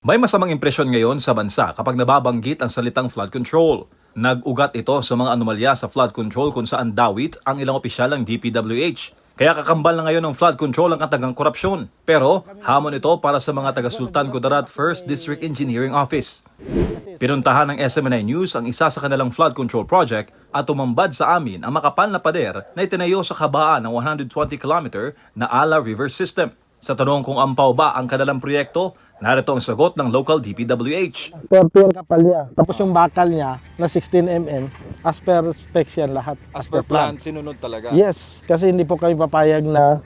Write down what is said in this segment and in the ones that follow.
May masamang impresyon ngayon sa bansa kapag nababanggit ang salitang flood control. Nag-ugat ito sa mga anomalya sa flood control kung saan dawit ang ilang opisyal ng DPWH. Kaya kakambal na ngayon ng flood control ang katagang korupsyon. Pero hamon ito para sa mga taga Sultan Kudarat First District Engineering Office. Pinuntahan ng SMNI News ang isa sa kanilang flood control project at tumambad sa amin ang makapal na pader na itinayo sa kabaan ng 120 km na Ala River System. Sa tanong kung ampaw ba ang kanilang proyekto, narito ang sagot ng local DPWH. per pure kapal niya. Tapos yung bakal niya na 16 mm, as per specs yan lahat. sinunod talaga. Yes, kasi hindi po kami papayag na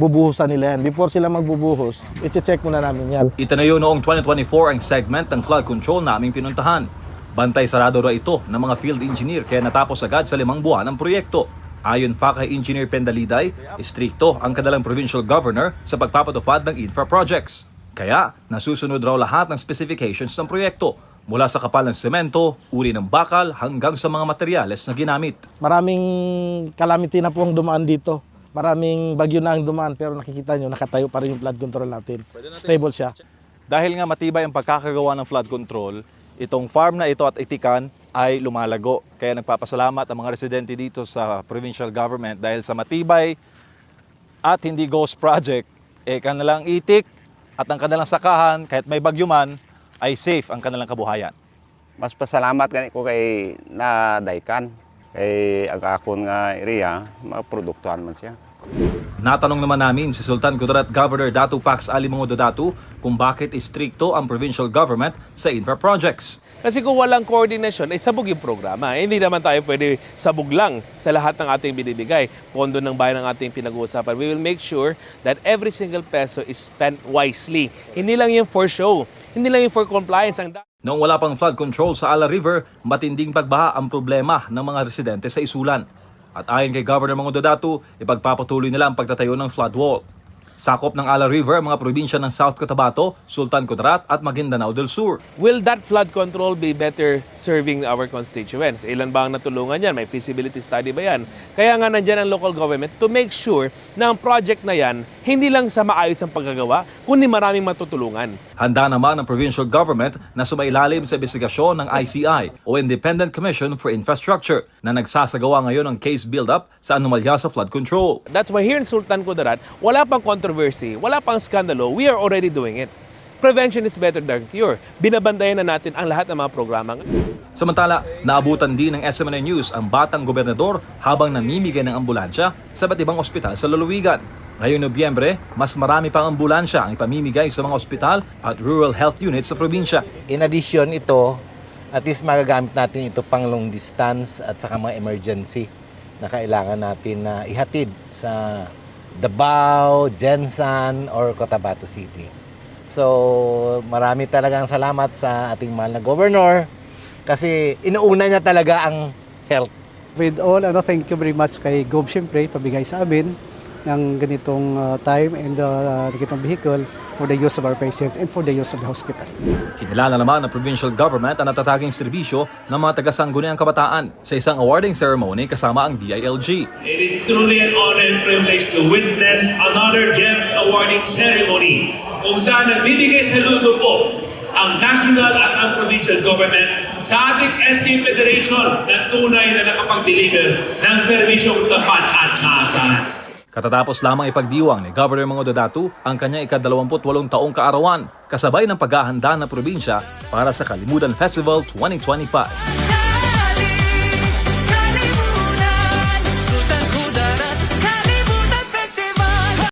bubuhusan nila yan. Before sila magbubuhos, i-check muna namin yan. Itinayo noong 2024 ang segment ng flood control na aming pinuntahan. Bantay sarado raw ito ng mga field engineer kaya natapos agad sa limang buwan ang proyekto. Ayon pa kay Engineer Pendaliday, istrikto ang kanilang provincial governor sa pagpapatupad ng infra projects. Kaya nasusunod raw lahat ng specifications ng proyekto mula sa kapal ng semento, uri ng bakal hanggang sa mga materyales na ginamit. Maraming calamity na po ang dumaan dito. Maraming bagyo na ang dumaan pero nakikita nyo, nakatayo pa rin yung flood control natin. Stable siya. Dahil nga matibay ang pagkakagawa ng flood control, itong farm na ito at itikan ay lumalago. Kaya nagpapasalamat ang mga residente dito sa provincial government dahil sa matibay at hindi ghost project, eh kanilang itik at ang kanilang sakahan, kahit may bagyo man, ay safe ang kanilang kabuhayan. mas pasalamat gani ko kay na daykan kay ang akon nga area maproduktuhan man siya Natanong naman namin si Sultan Kudarat Governor Datu Pax Alimango Dodatu kung bakit istrikto ang provincial government sa infra projects. Kasi kung walang coordination, ay sabog yung programa. Eh, hindi naman tayo pwede sabog lang sa lahat ng ating binibigay. Pondo ng bayan ang ating pinag-uusapan. We will make sure that every single peso is spent wisely. Hindi lang yung for show. Hindi lang yung for compliance. Ang Noong wala pang flood control sa Ala River, matinding pagbaha ang problema ng mga residente sa isulan. At ayon kay Governor Mangundo Datu, ipagpapatuloy nila ang pagtatayo ng flood wall. Sakop ng Ala River ang mga probinsya ng South Cotabato, Sultan Kudarat at Maguindanao del Sur. Will that flood control be better serving our constituents? Ilan ba ang natulungan yan? May feasibility study ba yan? Kaya nga nandyan ang local government to make sure na ang project na yan hindi lang sa maayos ang paggagawa, kundi maraming matutulungan. Handa naman ang provincial government na sumailalim sa investigasyon ng ICI o Independent Commission for Infrastructure na nagsasagawa ngayon ng case build-up sa anomalya sa flood control. That's why here in Sultan Kudarat, wala pang controversy, wala pang skandalo, we are already doing it. Prevention is better than cure. Binabandayan na natin ang lahat ng mga programa. Samantala, naabutan din ng SMNA News ang batang gobernador habang namimigay ng ambulansya sa iba't ibang ospital sa lalawigan. Ngayong Nobyembre, mas marami pang ambulansya ang ipamimigay sa mga ospital at rural health units sa probinsya. In addition, ito, at least magagamit natin ito pang long distance at saka mga emergency na kailangan natin na ihatid sa Davao, Jensan, or Cotabato City. So, marami talagang salamat sa ating mahal na governor kasi inuuna niya talaga ang health. With all, ano, thank you very much kay Gob siyempre, pabigay sa amin ng ganitong uh, time and uh, ganitong vehicle for the use of our patients and for the use of the hospital. Kinilala naman ng provincial government ang natataging serbisyo ng mga taga-sangguniang kabataan sa isang awarding ceremony kasama ang DILG. It is truly an honor and privilege to witness another GEMS awarding ceremony kung saan nagbibigay saludo po ang national at ang provincial government sa ating SK Federation na tunay na nakapag-deliver ng serbisyong tapat at maasahan. Katatapos lamang ipagdiwang ni Governor Mango Dodatu ang kanyang ika-28 taong kaarawan kasabay ng paghahanda ng probinsya para sa Kalimutan Festival 2025.